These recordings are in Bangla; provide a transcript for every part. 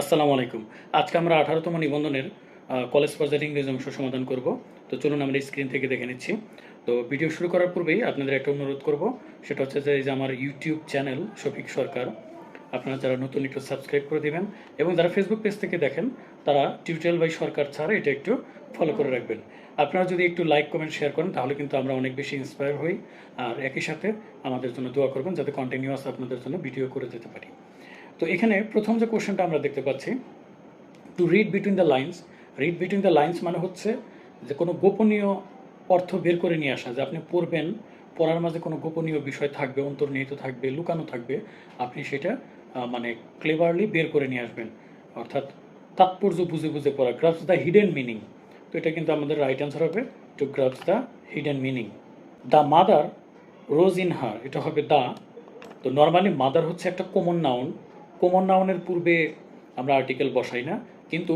আসসালামু আলাইকুম। আজকে আমরা আঠারোতম নিবন্ধনের কলেজ পর্যায়ে ইংরেজি অংশ সমাধান করব। তো চলুন আমরা স্ক্রিন থেকে দেখে নিচ্ছি। তো ভিডিও শুরু করার পূর্বেই আপনাদের একটা অনুরোধ করব। সেটা হচ্ছে যে, এই যে আমার ইউটিউব চ্যানেল শফিক সরকার, আপনারা যারা নতুন একটু সাবস্ক্রাইব করে দিবেন এবং যারা ফেসবুক পেজ থেকে দেখেন, তারা টিউটোরিয়াল বাই সরকার ছাড়া এটা একটু ফলো করে রাখবেন। আপনারা যদি একটু লাইক কমেন্ট শেয়ার করেন, তাহলে কিন্তু আমরা অনেক বেশি ইন্সপায়ার হই। আর একই সাথে আমাদের জন্য দোয়া করবেন যাতে কন্টিনিউয়াস আপনাদের জন্য ভিডিও করে যেতে পারি। তো এখানে প্রথম যে কোশ্চেনটা আমরা দেখতে পাচ্ছি to read between the lines read between the lines মানে হচ্ছে যে কোনো গোপনীয় অর্থ বের করে নিয়ে আসা, যে আপনি পড়বেন, পড়ার মাঝে কোনো গোপনীয় বিষয় থাকবে, অন্তর্নিহিত থাকবে, লুকানো থাকবে, আপনি সেটা মানে ক্লেভারলি বের করে নিয়ে আসবেন। অর্থাৎ তাৎপর্য বুঝে বুঝে পড়া গ্রাফস দ্য হিডেন মিনিং তো এটা কিন্তু আমাদের রাইট অ্যান্সার হবে to grasp the hidden meaning the mother rose in her এটা হবে দা তো নর্মালি মাদার হচ্ছে একটা কমন নাউন কমন নাউনের পূর্বে আমরা আর্টিকেল বসাই না, কিন্তু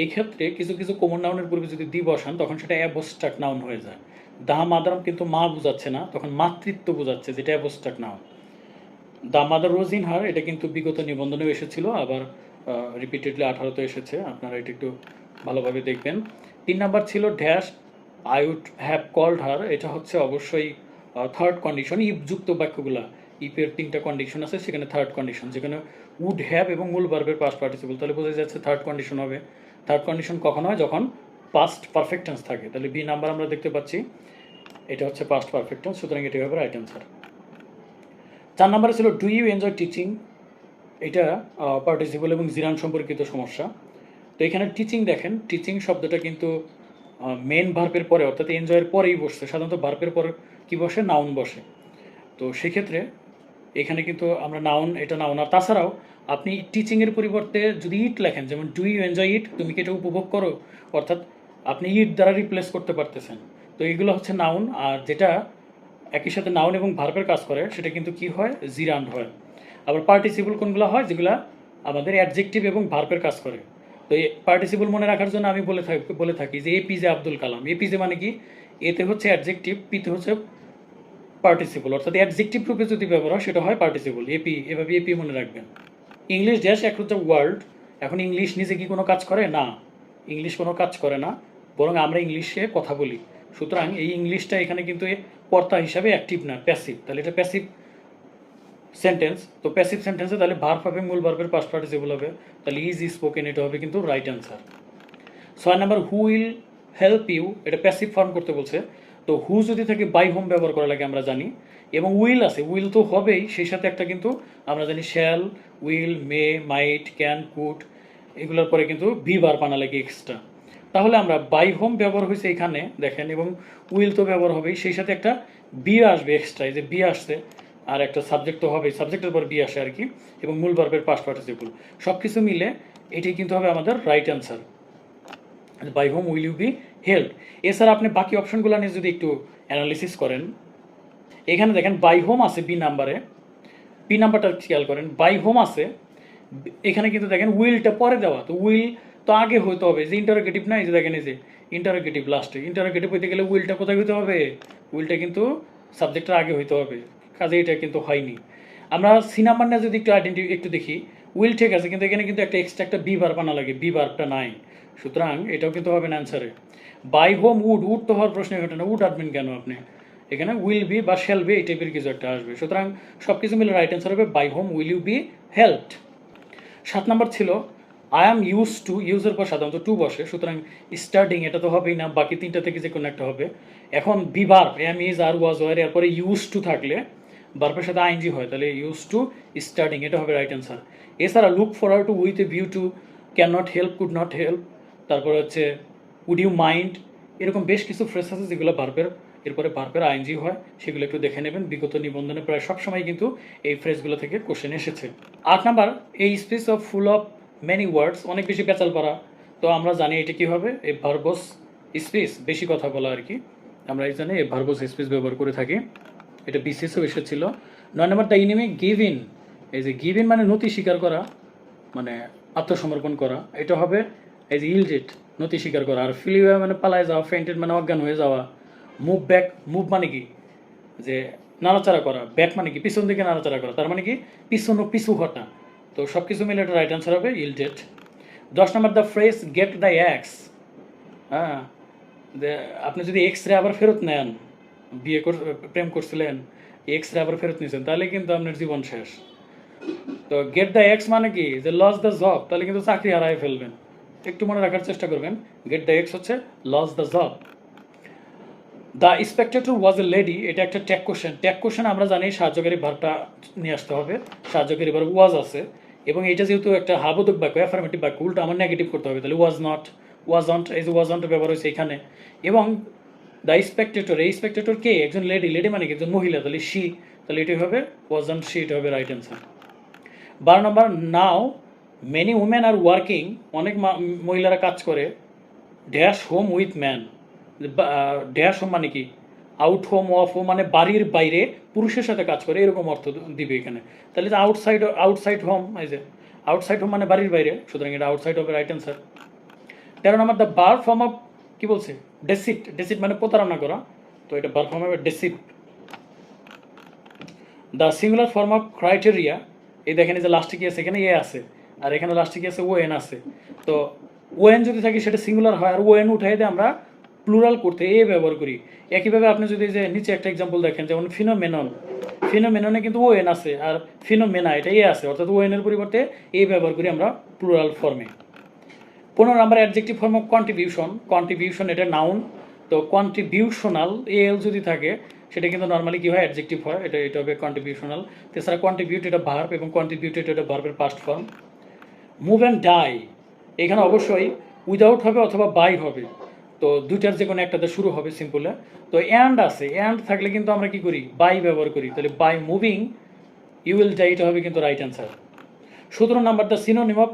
এই ক্ষেত্রে কিছু কিছু কমন নাউনের পূর্বে যদি দি বসান, তখন সেটা অ্যাবস্ট্রাক্ট নাউন হয়ে যায়। দা মাদার কিন্তু মা বোঝাচ্ছে না, তখন মাতৃত্ব বোঝাচ্ছে, যেটা abstract noun the, mother rose in her, এটা কিন্তু বিগত নিবন্ধনেও এসেছিল, আবার রিপিটেডলি আঠারোতে এসেছে, আপনারা এটা একটু ভালোভাবে দেখবেন। তিন নাম্বার ছিল dash I would have called her এটা হচ্ছে অবশ্যই থার্ড কন্ডিশন ইফযুক্ত বাক্যগুলা। ইফের তিনটা কন্ডিশন আছে, সেখানে থার্ড কন্ডিশন যেখানে উড হ্যাভ এবং মূল বার্বের পাস্ট পার্টিসিপল তাহলে বোঝা যাচ্ছে থার্ড কন্ডিশন হবে। থার্ড কন্ডিশন কখন হয়? যখন পাস্ট পারফেক্ট টেন্স থাকে। তাহলে বি নাম্বার আমরা দেখতে পাচ্ছি, এটা হচ্ছে পাস্ট পারফেক্ট টেন্স সুতরাং এটি হবে রাইট অ্যান্সার চার নম্বরে ছিল ডু ইউ এনজয় টিচিং এটা পার্টিসিপল এবং জিরান সম্পর্কিত সমস্যা। তো এখানে টিচিং দেখেন টিচিং শব্দটা কিন্তু মেন ভার্পের পরে, অর্থাৎ এনজয়ের পরেই বসছে। সাধারণত ভার্পের পরে কি বসে? নাউন বসে। তো সেক্ষেত্রে এখানে কিন্তু আমরা নাউন এটা নাউন আর তাছাড়াও আপনি টিচিংয়ের পরিবর্তে যদি ইট লেখেন, যেমন ডু ইউ এনজয় ইট তুমি কি এটা উপভোগ করো? অর্থাৎ আপনি ইট দ্বারা রিপ্লেস করতে পারতেছেন। তো এগুলো হচ্ছে নাউন আর যেটা একই সাথে নাউন এবং ভার্বের কাজ করে, সেটা কিন্তু কি হয়? জিরান্ড হয়। আবার পার্টিসিপল কোনগুলো হয়? যেগুলো আমাদের অ্যাডজেক্টিভ এবং ভার্বের কাজ করে। তো এই পার্টিসিপল মনে রাখার জন্য আমি বলে থাকি বলে থাকি যে A APJ Abdul Kalam A APJ মানে কি? এতে হচ্ছে অ্যাডজেক্টিভ পিতে হচ্ছে পার্টিসিপল অর্থাৎ অ্যাডজেক্টিভ রূপে যদি ব্যবহার হয়, সেটা হয় পার্টিসিপল এপি এভাবে এপি মনে রাখবেন। ইংলিশ ড্যাশ এক হচ্ছে ওয়ার্ল্ড এখন ইংলিশ নিজে কি কোনো কাজ করে? না। ইংলিশ কোনো কাজ করে না, বরং আমরা ইংলিশে কথা বলি। সুতরাং এই ইংলিশটা এখানে কিন্তু কর্তা হিসাবে অ্যাক্টিভ না প্যাসিভ তাহলে এটা প্যাসিভ সেন্টেন্স তো প্যাসিভ সেন্টেন্সে তাহলে ভার্ব হবে, মূল ভার্বের পাস্ট পার্টিসিপল হবে। তাহলে ইজ স্পোকেন এটা হবে কিন্তু রাইট অ্যান্সার ছয় number who will help you এটা প্যাসিভ ফর্ম করতে বলছে। তো হু যদি থাকে বাই হোম ব্যবহার করা লাগে আমরা জানি। এবং উইল আছে উইল তো হবেই, সেই সাথে একটা কিন্তু আমরা জানি shall will may might can could এগুলোর পরে কিন্তু বি বার পানা লাগে এক্সট্রা তাহলে আমরা বাই হোম ব্যবহার হয়েছে এখানে, দেখেন, এবং উইল তো ব্যবহার হবেই, সেই সাথে একটা বি আসবে এক্সট্রা এই যে বি আসছে, আর একটা সাবজেক্ট তো হবেই সাবজেক্টের পর বি আসে আর কি, এবং মূল বার্বের পাস্ট পার্টিসিপল সব কিছু মিলে এটি কিন্তু হবে আমাদের right answer by whom will you be help এছাড়া আপনি বাকি অপশনগুলো নিয়ে যদি একটু অ্যানালিসিস করেন, এখানে দেখেন বাই হোম আছে বি নাম্বারে বি নাম্বারটা খেয়াল করেন বাই হোম আছে, এখানে কিন্তু দেখেন উইলটা পরে দেওয়া। তো উইল তো আগে হইতে হবে, যে ইন্টারোগেটিভ না, এই যে দেখেন এই যে ইন্টারোগেটিভ লাস্টে ইন্টারোগেটিভ হইতে গেলে উইলটা কোথায় হইতে হবে? উইলটা কিন্তু সাবজেক্টের আগে হইতে হবে, কাজে এটা কিন্তু হয়নি। আমরা সি নাম্বার নিয়ে যদি একটু আইডেন্টি একটু দেখি উইল ঠিক আছে, কিন্তু এখানে কিন্তু একটা এক্সট্রা একটা বি বানা লাগে বি বারটা নাই। সুতরাং এটাও কিন্তু হবে না অ্যান্সারে বাই হোম উড উড তো হওয়ার প্রশ্ন ঘটে না উড আসবেন কেন আপনি? এখানে উইল বি বা শ্যাল বি এই টাইপের কিছু একটা আসবে। সুতরাং সব কিছু মিলে রাইট অ্যান্সার হবে by home will you be helped সাত নাম্বার ছিল আই এম ইউজ টু ইউজের পর সাধারণত টু বসে, সুতরাং স্টার্টিং এটা তো হবেই না, বাকি তিনটা থেকে যে কোনো একটা হবে। এখন B verb am is are was were এরপরে ইউজ টু থাকলে বার্বের সাথে আইনজি হয়, তাহলে ইউজ টু স্টার্টিং এটা হবে রাইট অ্যান্সার এছাড়া look forward to with a view to can not help could not help তারপরে হচ্ছে উড ইউ মাইন্ড এরকম বেশ কিছু ফ্রেস আছে যেগুলো বার্বের এরপরে বার্বের আইনজি হয়, সেগুলো একটু দেখে নেবেন। বিগত নিবন্ধনে প্রায় সবসময় কিন্তু এই ফ্রেজগুলো থেকে কোশ্চেন এসেছে। আট নাম্বার এই space of full of many words অনেক বেশি পেঁচাল পারা। তো আমরা জানি এটা কি হবে? এই ভার্বস স্পেস বেশি কথা বলা আর কি। আমরা এই জানি এই ভার্বস স্পেস ব্যবহার করে থাকি। এটা বিসিএসও এসেছিল। নয় number the enemy give in এই যে গিভ ইন মানে নতি স্বীকার করা মানে আত্মসমর্পণ করা। এটা হবে এই যে ইলডেট নতি স্বীকার করা। আর ফিলিওয়া মানে পালায় যাওয়া ফেন্টেড মানে অজ্ঞান হয়ে যাওয়া। মুভ ব্যাক মুভ মানে কি? যে নাড়াচাড়া করা। ব্যাক মানে কি? পিছন দিকে নাড়াচাড়া করা। তার মানে কি? পিছন পিছু হটা তো সব কিছু মিলে একটা রাইট অ্যান্সার হবে ইলডেট দশ number the phrase get the axe হ্যাঁ আপনি যদি এক্স রে আবার ফেরত নেন বিয়ে কর, প্রেম করছিলেন এক্স আবার ফেরত নিয়েছেন, তাহলে কিন্তু আপনার জীবন শেষ। তো গেট দ্য এক্স মানে কি? যে লস দ্য জব তাহলে কিন্তু চাকরি হারায় ফেলবেন। একটু মনে রাখার চেষ্টা করবেন গেট দ্য এক্স হচ্ছে lose the job the spectator was a lady এটা একটা ট্যাগ কোশ্চেন ট্যাগ কোশ্চেন আমরা জানি সাহায্যকারী ভার্বটা নিয়ে আসতে হবে, সাহায্যকারী ভার্ব ওয়াজ আছে, এবং এটা যেহেতু একটা হাবোধক বাক্য অ্যাফার্মেটিভ বাক্য, উল্টো আমার নেগেটিভ করতে হবে, তাহলে ওয়াজ নট ওয়াজ অন্ট এই যে ওয়াজ অন্ট ব্যবহার হয়েছে এখানে। এবং দ্য স্পেক্টেটর এই স্পেক্টেটর কে? একজন লেডি লেডি মানে কি? একজন মহিলা, তাহলে শি তাহলে এটাই হবে ওয়াজ অন্ট শি এটা হবে রাইট অ্যান্সার বারো number now many women are working অনেক মহিলারা কাজ করে dash home with man dash home মানে কি? আউট হোম অফ হোম মানে বাড়ির বাইরে পুরুষের সাথে কাজ করে, এরকম অর্থ দিবে এখানে। তাহলে যে আউটসাইড আউটসাইড হোম এই যে আউটসাইড হোম মানে বাড়ির বাইরে, সুতরাং এটা আউটসাইড হবে রাইট অ্যান্সার তেরো নম্বর দ্য বার ফর্ম অফ কি বলছে? ডেসিট ডেসিট মানে প্রতারণা করা। তো এটা বার ফর্ম হবে deceit the singular form of criteria এই দেখেন যে লাস্টে কি আছে, এখানে এ আছে, আর এখানে লাস্টে কি আছে ও এন আছে। তো ও এন যদি থাকে সেটা সিঙ্গুলার হয়, আর ও এন উঠাই দিয়ে আমরা প্লুরাল করতে এ ব্যবহার করি। একইভাবে আপনি যদি যে নিচে একটা এক্সাম্পল দেখেন, যেমন ফিনোমেনন ফিনোমেননে কিন্তু ও এন আছে, আর ফিনোমেনা এটা এ আছে, অর্থাৎ ও এন এর পরিবর্তে এ ব্যবহার করি আমরা প্লুরাল ফর্মে পনেরো number adjective form of contribution contribution এটা নাউন তো কন্ট্রিবিউশনাল এল যদি থাকে, সেটা কিন্তু নর্মালি কী হয়? অ্যাডজেক্টিভ হয়। এটা এটা হবে কন্ট্রিবিউশনাল তাছাড়া কন্ট্রিবিউট এটা ভার্ব এবং কন্ট্রিবিউটেড এটা ভার্বের past form move and die এখানে অবশ্যই উইদাউট হবে অথবা বাই হবে। তো দুইটার যে কোনো একটাতে শুরু হবে সিম্পলে তো অ্যান্ড আছে। অ্যান্ড থাকলে কিন্তু আমরা কি করি? বাই ব্যবহার করি। তাহলে by moving you will die এটা হবে কিন্তু রাইট অ্যান্সার সতেরো number the synonym of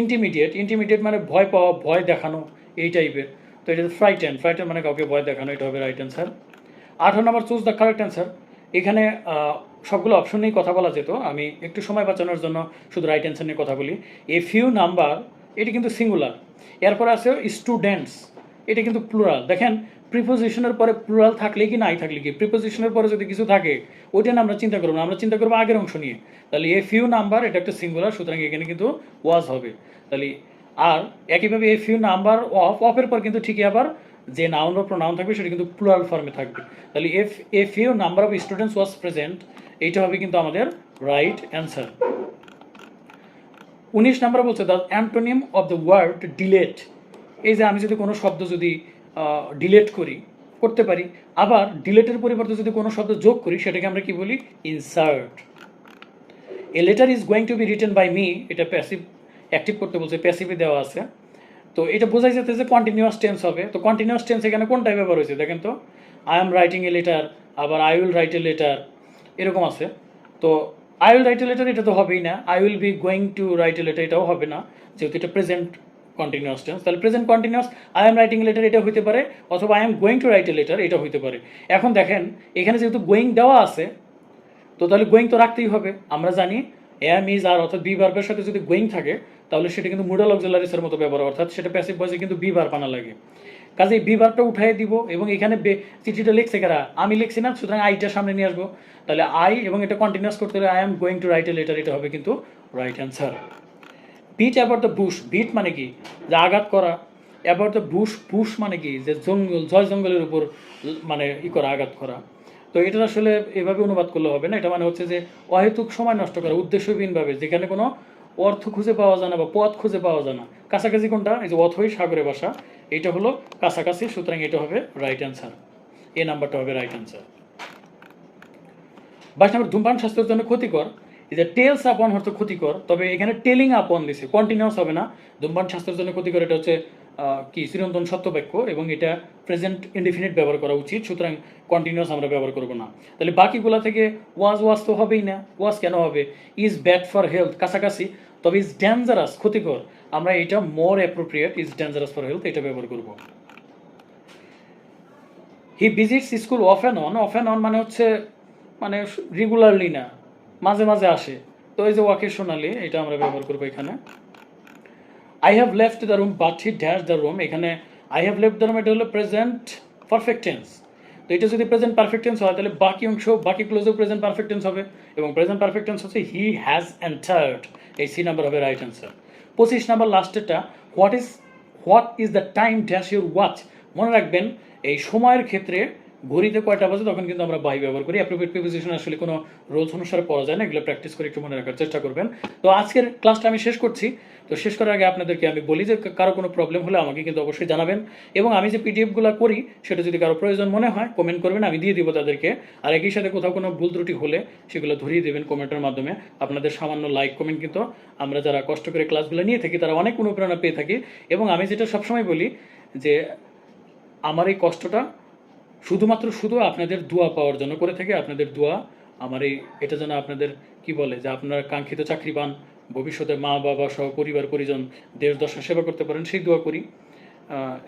intimidate intimidate মানে ভয় পাওয়া, ভয় দেখানো, এই টাইপের তো এটা ফ্রাইটেন ফ্রাইটেন মানে কাউকে ভয় দেখানো, এটা হবে রাইট অ্যান্সার আঠারো number choose the correct answer এখানে সবগুলো অপশন নিয়েই কথা বলা যেত। আমি একটু সময় বাঁচানোর জন্য শুধু রাইট অ্যান্সার নিয়ে কথা বলি। এ ফিউ নাম্বার এটি কিন্তু সিঙ্গুলার এরপরে আছে স্টুডেন্টস এটা কিন্তু প্লুরাল দেখেন প্রিপোজিশনের পরে প্লুরাল থাকলে কি নাই থাকলে কি? প্রিপোজিশনের পরে যদি কিছু থাকে, ওইটা না আমরা চিন্তা করব না। আমরা চিন্তা করব আগের অংশ নিয়ে। তাহলে এ ফিউ নাম্বার এটা একটা সিঙ্গুলার সুতরাং এখানে কিন্তু ওয়াজ হবে। তাহলে আর একইভাবে এ ফিউ নাম্বার অফ অফের পর কিন্তু ঠিকই আবার যে নাউন বা প্রোনাউন থাকবে, সেটা কিন্তু প্লুরাল ফর্মে থাকবে। তাহলে F a few number of students was present এইটা হবে কিন্তু আমাদের রাইট অ্যান্সার উনিশ নাম্বার বলছে the antonym of the word delete এই যে আমি যদি কোনো শব্দ যদি ডিলেট করি, করতে পারি। আবার ডিলেটের পরিবর্তে যদি কোনো শব্দ যোগ করি, সেটাকে আমরা কি বলি? Insert a letter is going to be written by me এটা প্যাসিভ অ্যাক্টিভ করতে বলছে প্যাসিভে দেওয়া আছে। তো এটা বোঝাই যেতে যে কন্টিনিউয়াস টেন্স হবে। তো কন্টিনিউয়াস টেন্স এখানে কোনটাই ব্যবহার হয়েছে? দেখেন তো I am writing a letter আবার I will write a letter এরকম আছে। তো I will write a letter এটা তো হবেই না। I will be going to write a letter এটাও হবে না। যেহেতু এটা প্রেজেন্ট কন্টিনিউয়াস টেন্স তাহলে present continuous I am writing letter এটা হইতে পারে, অথবা I am going to write a letter এটা হইতে পারে। এখন দেখেন, এখানে যেহেতু গোয়িং দেওয়া আছে, তো তাহলে গোয়িং তো রাখতেই হবে। আমরা জানি এম ইজ আর অর্থাৎ বি ভার্বের সাথে যদি গোয়িং থাকে, তাহলে সেটা কিন্তু মুডাল অক্সিলারিসের মতো ব্যবহার, অর্থাৎ সেটা প্যাসিভ ভয়েসে কিন্তু বি ভার্ব আনা লাগে। কাজে বি ভার্বটা উঠাই দিব, এবং এখানে চিঠিটা লিখছে কারা? আমি লিখছি না, সুতরাং আইটা সামনে নিয়ে আসব। তাহলে আই এবং এটা কন্টিনিউস করতে হলে I am going to write a letter এটা হবে কিন্তু right answer beat about the bush beat মানে কি? যে আঘাত করা। অ্যাবাউট দ্য বুশ বুশ মানে কি? যে জঙ্গল, জয় জঙ্গলের উপর মানে ই করা, আঘাত করা। তো এটা আসলে এভাবে অনুবাদ করলে হবে না। এটা মানে হচ্ছে যে অহেতুক সময় নষ্ট করা, উদ্দেশ্যহীনভাবে, যেখানে কোনো অর্থ খুঁজে পাওয়া যায় না বা পথ খুঁজে পাওয়া যায় না। কাছাকাছি কোনটা? এই যে অথই সাগরে বাসা। এটা হলো কাছাকাছি, সুতরাং এটা হবে রাইট অ্যান্সার এ নাম্বারটা হবে রাইট অ্যান্সার বাইশ নম্বর ধূমপান স্বাস্থ্যের জন্য ক্ষতিকর। যে টেলস আপন অর্থ ক্ষতিকর, তবে এখানে টেলিং আপন দিছে কন্টিনিউস হবে না। ধূমপান স্বাস্থ্যের জন্য ক্ষতিকর, এটা হচ্ছে কি, চিরন্তন সত্য বাক্য এবং এটা প্রেজেন্ট ইনডিফিনিট ব্যবহার করা উচিত, সুতরাং কন্টিনিউস আমরা ব্যবহার করব না। তাহলে বাকিগুলা থেকে ওয়াজ ওয়াজ তো হবেই না। ওয়াজ কেন হবে? ইজ ব্যাড ফর হেলথ কাছাকাছি। তবে ইজ ডেঞ্জারাস ক্ষতিকর। আমরা এটা more appropriate is dangerous for health এটা ব্যবহার করব। He visits school off and on off and on মানে হচ্ছে মানে রেগুলারলি না। মাঝে মাঝে আসে। তো এই যে ওয়াকেশনালি এটা আমরা ব্যবহার করব এখানে। I have left the room but he dash the room এখানে I have left the room এটা হলো প্রেজেন্ট পারফেক্ট টেন্স তো এটা যদি প্রেজেন্ট পারফেক্ট টেন্স হয়, তাহলে বাকি অংশ, বাকি ক্লোজেও প্রেজেন্ট পারফেক্ট টেন্স হবে। এবং প্রেজেন্ট পারফেক্ট টেন্স হচ্ছে হি হ্যাজ এন্টার্ড এই সি নাম্বার হবে রাইট অ্যান্সার পঁচিশ number লাস্টেরটা what is what is the time dash your watch মনে রাখবেন, এই সময়ের ক্ষেত্রে ঘড়িতে কয়টা বাজে তখন কিন্তু আমরা বাই ব্যবহার করি। অ্যাপ্রোপ্রিয়েট প্রিপোজিশন আসলে কোনো রোলস অনুসারে পাওয়া যায় না, এগুলো প্র্যাকটিস করে একটু মনে রাখার চেষ্টা করবেন। তো আজকের ক্লাসটা আমি শেষ করছি। তো শেষ করার আগে আপনাদেরকে আমি বলি যে কারও কোনো প্রবলেম হলে আমাকে কিন্তু অবশ্যই জানাবেন। এবং আমি যে পিডিএফগুলো করি, সেটা যদি কারও প্রয়োজন মনে হয় কমেন্ট করবেন, আমি দিয়ে দিব তাদেরকে। আর একই সাথে কোথাও কোনো ভুল ত্রুটি হলে সেগুলো ধরিয়ে দেবেন কমেন্টের মাধ্যমে। আপনাদের সামান্য লাইক কমেন্ট কিন্তু আমরা যারা কষ্ট করে ক্লাসগুলো নিয়ে থাকি, তারা অনেক অনুপ্রেরণা পেয়ে থাকি। এবং আমি যেটা সবসময় বলি যে, আমার এই কষ্টটা শুধুমাত্র শুধু আপনাদের দোয়া পাওয়ার জন্য করে থাকে, আপনাদের দোয়া, আমার এই, এটা যেন আপনাদের কি বলে, যে আপনারা কাঙ্ক্ষিত চাকরি পান ভবিষ্যতে মা বাবা সহ পরিবার পরিজন, দেশ দর্শন সেবা করতে পারেন, সেই দোয়া করি।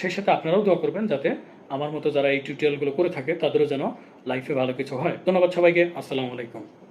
সেই সাথে আপনারাও দোয়া করবেন যাতে আমার মতো যারা এই টিউটোরিয়ালগুলো করে থাকে, তাদেরও যেন লাইফে ভালো কিছু হয়। ধন্যবাদ সবাইকে, আসসালামু আলাইকুম।